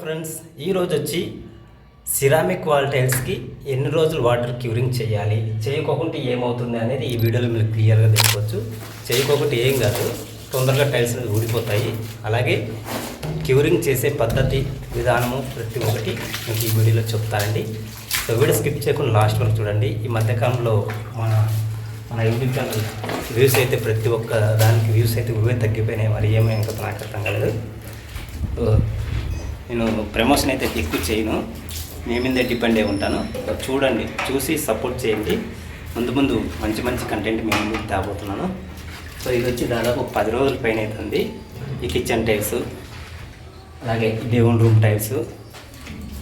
Friends ఈరోజు వచ్చి ceramic wall టైల్స్కి ఎన్ని రోజులు వాటర్ క్యూరింగ్ చేయాలి? చేయకోకుంటే ఏమవుతుంది అనేది ఈ వీడియోలో మీరు క్లియర్గా తెలుసుకోవచ్చు. చేయకోకుంటే ఏం కాదు. తొందరగా టైల్స్ అనేది ఊడిపోతాయి. అలాగే క్యూరింగ్ చేసే పద్ధతి విధానము ప్రతి ఒక్కటి మీకు ఈ వీడియోలో చెప్తానండి. సో వీడియో స్కిప్ చేయకుండా లాస్ట్ వరకు చూడండి. ఈ మధ్యకాలంలో మన మన యూట్యూబ్ ఛానల్ వ్యూస్ అయితే ప్రతి ఒక్క దానికి వ్యూస్ అయితే ఇవే తగ్గిపోయినాయి. మరి ఏమో ఇంకా నాకు అర్థం కాలేదు. సో, నేను ప్రమోషన్ అయితే ఎక్కువ చేయను. మీ మీదే డిపెండ్ అయి ఉంటాను. చూడండి చూసి సపోర్ట్ చేయండి. ముందు ముందు మంచి మంచి కంటెంట్ మీ ముందుకు తేబోతున్నాను సో ఇది వచ్చి దాదాపు పది రోజుల పైన అవుతుంది. ఈ కిచెన్ టైల్స్ అలాగే దేవుని రూమ్ టైల్స్.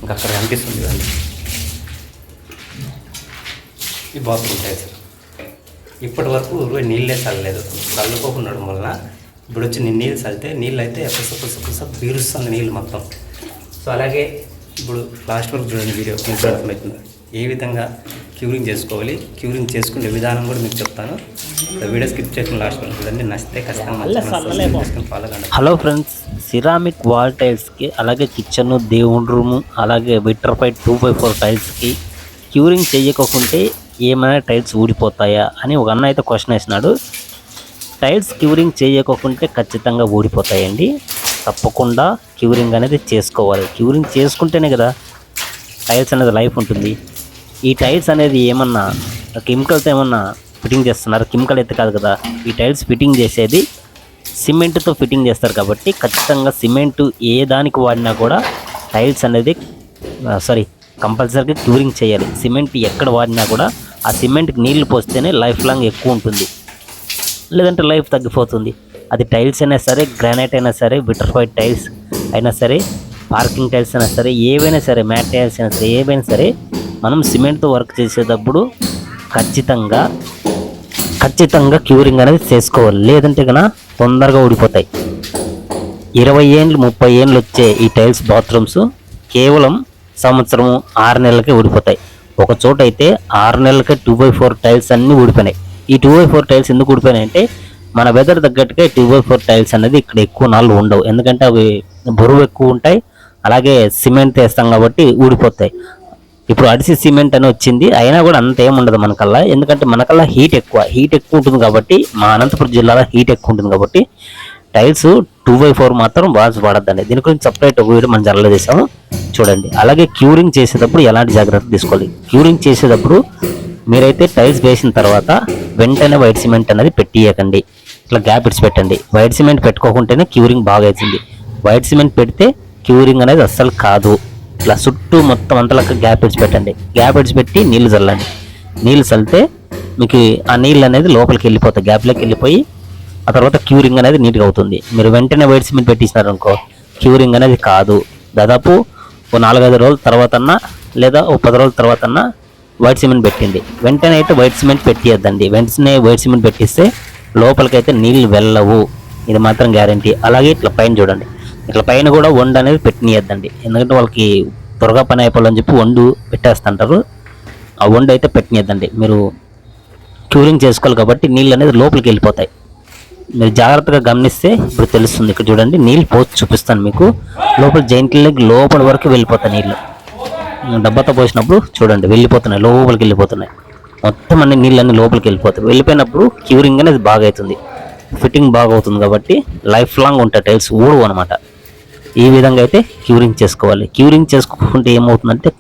ఇంకా అక్కడ కనిపిస్తుంది కదండి ఈ బాత్రూమ్ టైల్స్. ఇప్పటి వరకు ఊరిలో నీళ్ళే చల్లలేదు. చల్లుకోకుండా ఉండడం వలన ఇప్పుడు వచ్చి నేను నీళ్ళు చల్లితే నీళ్ళు అయితే పుస పుస పీరుస్తుంది నీళ్ళు మొత్తం. సో అలాగే ఇప్పుడు లాస్ట్ వరకు చూడండి వీడియో మీకు అర్థమవుతుంది. ఏ విధంగా క్యూరింగ్ చేసుకోవాలి క్యూరింగ్ చేసుకునే విధానం కూడా మీకు చెప్తాను. వీడియో స్కిప్ చేయకుండా లాస్ట్ వరకు చూడండి. నచ్చితే ఖచ్చితంగా ఫాలో కండి. హలో ఫ్రెండ్స్ సిరామిక్ వాల్ టైల్స్కి అలాగే కిచెన్ దేవుని రూము అలాగే విటర్ పై టూ బై ఫోర్ టైల్స్కి క్యూరింగ్ చేయకోకుంటే ఏమైనా టైల్స్ ఊడిపోతాయా అని ఒక అన్న అయితే క్వశ్చన్ వేసినాడు. టైల్స్ క్యూరింగ్ చేయకోకుంటే ఖచ్చితంగా ఊడిపోతాయండి. తప్పకుండా క్యూరింగ్ అనేది చేసుకోవాలి. క్యూరింగ్ చేసుకుంటేనే కదా టైల్స్ అనేది లైఫ్ ఉంటుంది. ఈ టైల్స్ అనేది ఏమన్నా కెమికల్తో ఏమన్నా ఫిట్టింగ్ చేస్తున్నారు? కెమికల్ అయితే కాదు కదా. ఈ టైల్స్ ఫిట్టింగ్ చేసేది సిమెంట్తో ఫిట్టింగ్ చేస్తారు కాబట్టి ఖచ్చితంగా సిమెంట్ ఏ దానికి వాడినా కూడా టైల్స్ అనేది సారీ కంపల్సరీగా క్యూరింగ్ చేయాలి. సిమెంట్ ఎక్కడ వాడినా కూడా ఆ సిమెంట్కి నీళ్ళు పోస్తేనే లైఫ్ లాంగ్ ఎక్కువ ఉంటుంది. లేదంటే లైఫ్ తగ్గిపోతుంది. అది టైల్స్ అయినా సరే గ్రానైట్ అయినా సరే విటర్ఫైడ్ టైల్స్ అయినా సరే పార్కింగ్ టైల్స్ అయినా సరే ఏవైనా సరే మ్యాట్ టైల్స్ అయినా సరే ఏవైనా సరే మనం సిమెంట్తో వర్క్ చేసేటప్పుడు ఖచ్చితంగా ఖచ్చితంగా క్యూరింగ్ అనేది చేసుకోవాలి. లేదంటే కన్నా తొందరగా ఊడిపోతాయి. ఇరవై ఏండ్లు ముప్పై ఏండ్లు వచ్చే ఈ టైల్స్ బాత్రూమ్స్ కేవలం సంవత్సరం ఆరు నెలలకే ఊడిపోతాయి. ఒక చోట అయితే ఆరు నెలలకే టూ బై ఫోర్ టైల్స్ అన్నీ ఊడిపోయినాయి. ఈ టూ బై ఫోర్ టైల్స్ ఎందుకు ఊడిపోయినాయి అంటే మన వెదర్ తగ్గట్టుగా టూ బై ఫోర్ టైల్స్ అనేది ఇక్కడ ఎక్కువ నాళ్ళు ఉండవు. ఎందుకంటే అవి బరువు ఎక్కువ ఉంటాయి అలాగే సిమెంట్ వేస్తాం కాబట్టి ఊడిపోతాయి. ఇప్పుడు అడిసి సిమెంట్ అని వచ్చింది అయినా కూడా అంత ఏముండదు మనకల్లా ఎందుకంటే మనకల్లా హీట్ ఎక్కువ హీట్ ఎక్కువ ఉంటుంది కాబట్టి మా అనంతపురం జిల్లాలో హీట్ ఎక్కువ ఉంటుంది కాబట్టి టైల్స్ టూ బై ఫోర్ మాత్రం బాగా పడద్దండి దీని గురించి సపరేట్ ఒక వీడియో మనం జరలో చేసాము చూడండి. అలాగే క్యూరింగ్ చేసేటప్పుడు ఎలాంటి జాగ్రత్తలు తీసుకోవాలి? క్యూరింగ్ చేసేటప్పుడు మీరైతే టైల్స్ వేసిన తర్వాత వెంటనే వైట్ సిమెంట్ అనేది పెట్టియకండి ఇట్లా గ్యాప్ ఇడ్స్ పెట్టండి వైట్ సిమెంట్ పెట్టుకోకుంటేనే క్యూరింగ్ బాగా అవుతుంది. వైట్ సిమెంట్ పెడితే క్యూరింగ్ అనేది అస్సలు కాదు. ఇట్లా చుట్టూ మొత్తం అంతలక్క గ్యాప్ ఇచ్చి పెట్టండి గ్యాప్ ఇచ్చి పెట్టి నీళ్ళు చల్లండి. నీళ్ళు చల్లితే మీకు ఆ నీళ్ళు అనేది లోపలికి వెళ్ళిపోతాయి. గ్యాప్లోకి వెళ్ళిపోయి ఆ తర్వాత క్యూరింగ్ అనేది నీట్గా అవుతుంది. మీరు వెంటనే వైట్ సిమెంట్ పెట్టించినారు అనుకో క్యూరింగ్ అనేది కాదు. దాదాపు ఓ నాలుగైదు రోజుల తర్వాత లేదా ఓ పది రోజుల తర్వాత వైట్ సిమెంట్ పెట్టింది. వెంటనే అయితే వైట్ సిమెంట్ పెట్టియద్దండి. వెంటనే వైట్ సిమెంట్ పెట్టిస్తే లోపలికైతే నీళ్ళు వెళ్ళవు. ఇది మాత్రం గ్యారంటీ. అలాగే ఇట్లా పైన చూడండి. ఇట్లా పైన కూడా వండు అనేది పెట్టినియద్దండి. ఎందుకంటే వాళ్ళకి త్వరగా పని అయిపోవాలని చెప్పి వండు పెట్టేస్తుంటారు. ఆ వండు అయితే పెట్టినియద్దండి. మీరు క్యూరింగ్ చేసుకోవాలి కాబట్టి నీళ్ళు అనేది లోపలికి వెళ్ళిపోతాయి. మీరు జాగ్రత్తగా గమనిస్తే ఇప్పుడు తెలుస్తుంది. ఇక్కడ చూడండి నీళ్ళు పోసి చూపిస్తాను మీకు. లోపల జైంట్లకి లోపల వరకు వెళ్ళిపోతాయి నీళ్ళు. డబ్బాతో పోసినప్పుడు చూడండి వెళ్ళిపోతున్నాయి లోపలికి వెళ్ళిపోతున్నాయి. మొత్తం అన్ని నీళ్ళన్నీ లోపలికి వెళ్ళిపోతాయి. వెళ్ళిపోయినప్పుడు క్యూరింగ్ అనేది బాగా అవుతుంది. ఫిట్టింగ్ బాగా అవుతుంది కాబట్టి లైఫ్ లాంగ్ ఉంటాయి టైల్స్ ఊడవు అనమాట ఈ విధంగా అయితే క్యూరింగ్ చేసుకోవాలి. క్యూరింగ్ చేసుకోకుంటే ఏమవుతుందంటే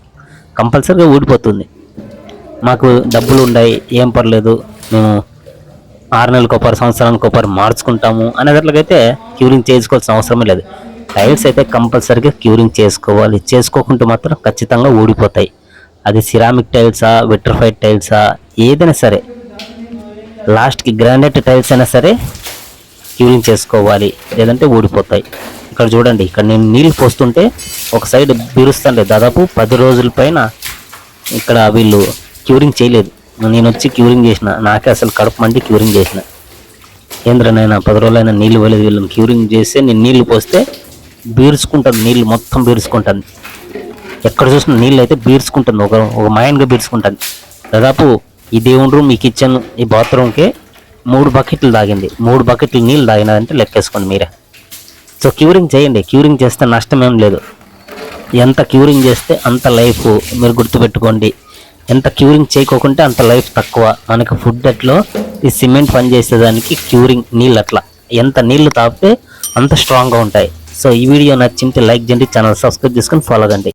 కంపల్సరీగా ఊడిపోతుంది. మాకు డబ్బులు ఉన్నాయి ఏం పర్లేదు మేము ఆరు నెలలకు ఒకరు సంవత్సరానికి ఒకరు మార్చుకుంటాము అనేటట్లకైతే క్యూరింగ్ చేసుకోవాల్సిన అవసరమే లేదు. టైల్స్ అయితే కంపల్సరీగా క్యూరింగ్ చేసుకోవాలి. చేసుకోకుంటే మాత్రం ఖచ్చితంగా ఊడిపోతాయి. అది సిరామిక్ టైల్సా విట్రఫైడ్ టైల్సా ఏదైనా సరే లాస్ట్కి గ్రానైట్ టైల్స్ అయినా సరే క్యూరింగ్ చేసుకోవాలి. లేదంటే ఊడిపోతాయి. ఇక్కడ చూడండి ఇక్కడ నేను నీళ్ళు పోస్తుంటే ఒక సైడ్ బిరుస్తుండే దాదాపు పది రోజుల పైన ఇక్కడ వీళ్ళు క్యూరింగ్ చేయలేదు. నేను వచ్చి క్యూరింగ్ చేసిన. నాకే అసలు కడుపు మండి క్యూరింగ్ చేసిన. ఏంద్రనైనా పది రోజులైనా నీళ్ళు పోలేదు. వీళ్ళని క్యూరింగ్ చేస్తే నేను నీళ్ళు పోస్తే బీర్చుకుంటుంది నీళ్ళు మొత్తం బీర్చుకుంటుంది ఎక్కడ చూసిన నీళ్ళు అయితే బీర్చుకుంటుంది ఒక ఒక మైండ్గా బీర్చుకుంటుంది దాదాపు ఈ దేవుని రూమ్ ఈ కిచెన్ ఈ బాత్రూమ్కి మూడు బకెట్లు తాగింది మూడు బకెట్లు నీళ్ళు తాగినదంటే లెక్కేసుకోండి మీరే. సో క్యూరింగ్ చేయండి. క్యూరింగ్ చేస్తే నష్టం ఏం లేదు. ఎంత క్యూరింగ్ చేస్తే అంత లైఫ్ మీరు గుర్తుపెట్టుకోండి. ఎంత క్యూరింగ్ చేయకోకుంటే అంత లైఫ్ తక్కువ. మనకి ఫుడ్ అట్లో ఈ సిమెంట్ పని చేసేదానికి క్యూరింగ్ నీళ్ళు అట్లా ఎంత నీళ్ళు తాపితే అంత స్ట్రాంగ్గా ఉంటాయి. సో ఈ వీడియో నచ్చింటే లైక్ చేయండి ఛానల్ సబ్స్క్రైబ్ చేసుకొని ఫాలో కండి.